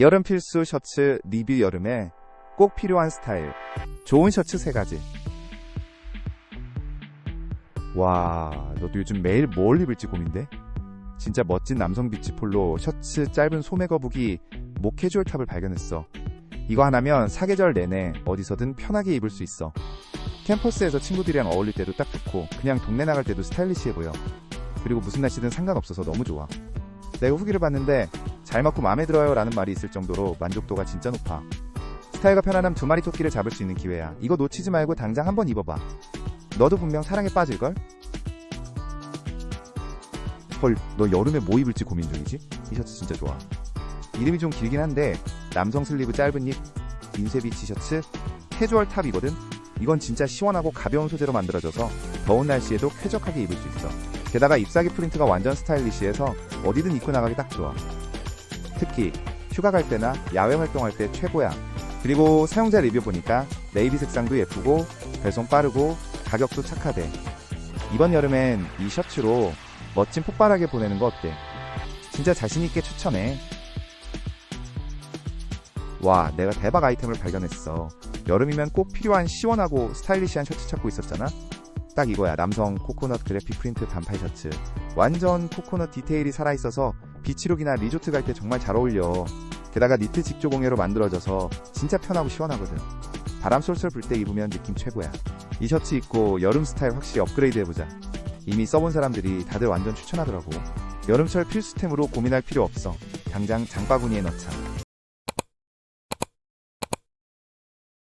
여름 필수 셔츠 리뷰 여름에 꼭 필요한 스타일. 좋은 셔츠 세 가지. 와, 너도 요즘 매일 뭘 입을지 고민돼? 진짜 멋진 남성 비치 폴로 셔츠 짧은 소매 거북이 목 캐주얼 탑을 발견했어. 이거 하나면 사계절 내내 어디서든 편하게 입을 수 있어. 캠퍼스에서 친구들이랑 어울릴 때도 딱 좋고 그냥 동네 나갈 때도 스타일리시해 보여. 그리고 무슨 날씨든 상관없어서 너무 좋아. 내가 후기를 봤는데 잘 맞고 마음에 들어요 라는 말이 있을 정도로 만족도가 진짜 높아. 스타일과 편안함 두 마리 토끼를 잡을 수 있는 기회야. 이거 놓치지 말고 당장 한번 입어봐. 너도 분명 사랑에 빠질걸? 헐, 너 여름에 뭐 입을지 고민 중이지? 이 셔츠 진짜 좋아. 이름이 좀 길긴 한데 남성 슬리브 짧은 잎, 인쇄비 티셔츠, 캐주얼 탑이거든? 이건 진짜 시원하고 가벼운 소재로 만들어져서 더운 날씨에도 쾌적하게 입을 수 있어. 게다가 잎사귀 프린트가 완전 스타일리시해서 어디든 입고 나가기 딱 좋아. 특히 휴가 갈 때나 야외 활동할 때 최고야. 그리고 사용자 리뷰 보니까 네이비 색상도 예쁘고 배송 빠르고 가격도 착하대. 이번 여름엔 이 셔츠로 멋진 폭발하게 보내는 거 어때? 진짜 자신있게 추천해. 와, 내가 대박 아이템을 발견했어. 여름이면 꼭 필요한 시원하고 스타일리시한 셔츠 찾고 있었잖아? 딱 이거야. 남성 코코넛 그래픽 프린트 반팔 셔츠. 완전 코코넛 디테일이 살아있어서 비치룩이나 리조트 갈 때 정말 잘 어울려. 게다가 니트 직조 공예로 만들어져서 진짜 편하고 시원하거든. 바람 쏠쏠 불 때 입으면 느낌 최고야. 이 셔츠 입고 여름 스타일 확실히 업그레이드 해보자. 이미 써본 사람들이 다들 완전 추천하더라고. 여름철 필수템으로 고민할 필요 없어. 당장 장바구니에 넣자.